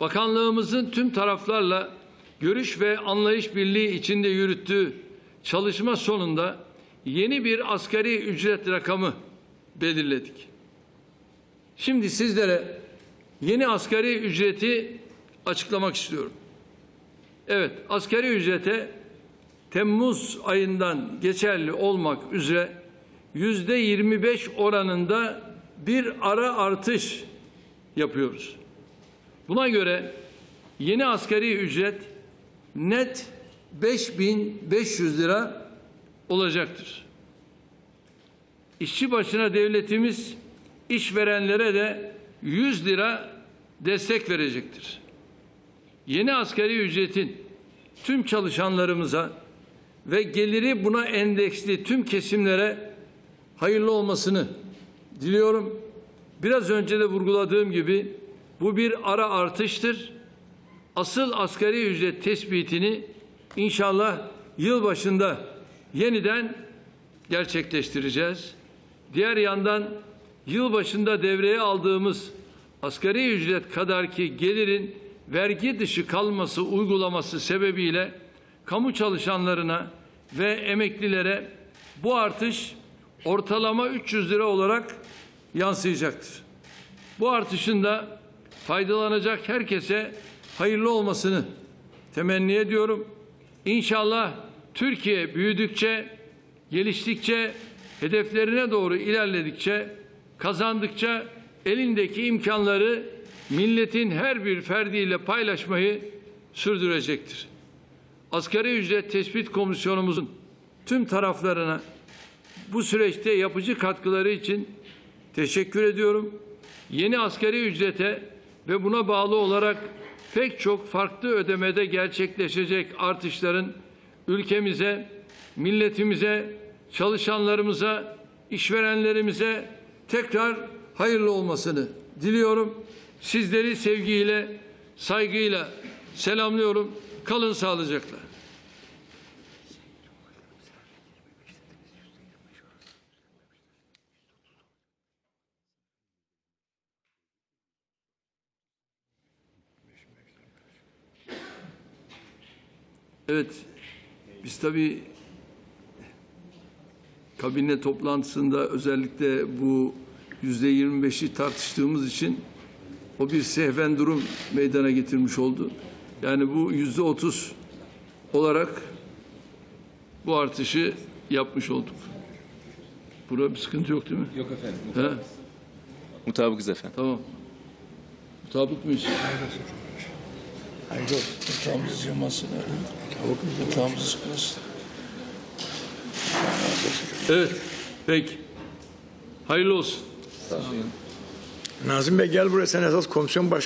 Bakanlığımızın tüm taraflarla görüş ve anlayış birliği içinde yürüttüğü çalışma sonunda yeni bir asgari ücret rakamı belirledik. Şimdi sizlere yeni asgari ücreti açıklamak istiyorum. Evet, asgari ücrete Temmuz ayından geçerli olmak üzere yüzde 25 oranında bir ara artış yapıyoruz. Buna göre yeni asgari ücret net 5500 lira olacaktır. İşçi başına devletimiz işverenlere de 100 lira destek verecektir. Yeni asgari ücretin tüm çalışanlarımıza ve geliri buna endeksli tüm kesimlere hayırlı olmasını diliyorum. Biraz önce de vurguladığım gibi bu bir ara artıştır. Asıl asgari ücret tespitini inşallah yıl başında yeniden gerçekleştireceğiz. Diğer yandan yıl başında devreye aldığımız asgari ücret kadarki gelirin vergi dışı kalması uygulaması sebebiyle kamu çalışanlarına ve emeklilere bu artış ortalama 300 lira olarak yansıyacaktır. Bu artışın da faydalanacak herkese hayırlı olmasını temenni ediyorum. İnşallah Türkiye büyüdükçe, geliştikçe, hedeflerine doğru ilerledikçe, kazandıkça elindeki imkanları milletin her bir ferdiyle paylaşmayı sürdürecektir. Asgari ücret tespit komisyonumuzun tüm taraflarına bu süreçte yapıcı katkıları için teşekkür ediyorum. Yeni asgari ücrete ve buna bağlı olarak pek çok farklı ödemede gerçekleşecek artışların ülkemize, milletimize, çalışanlarımıza, işverenlerimize tekrar hayırlı olmasını diliyorum. Sizleri sevgiyle, saygıyla selamlıyorum. Kalın sağlıcakla. Evet, biz tabii kabine toplantısında özellikle bu yüzde 25'i tartıştığımız için o bir sehven durum meydana getirmiş oldu. Yani bu yüzde 30 olarak bu artışı yapmış olduk. Burada bir sıkıntı yok değil mi? Yok efendim. Mutabıkız efendim. Tamam. Mutabık mıyız? Hayırlı olsun. Yatağımızı cımasın. Yatağımızı sıkmasın. Evet. Peki. Hayırlı olsun. Nazım Bey gel buraya sen esas komisyon baş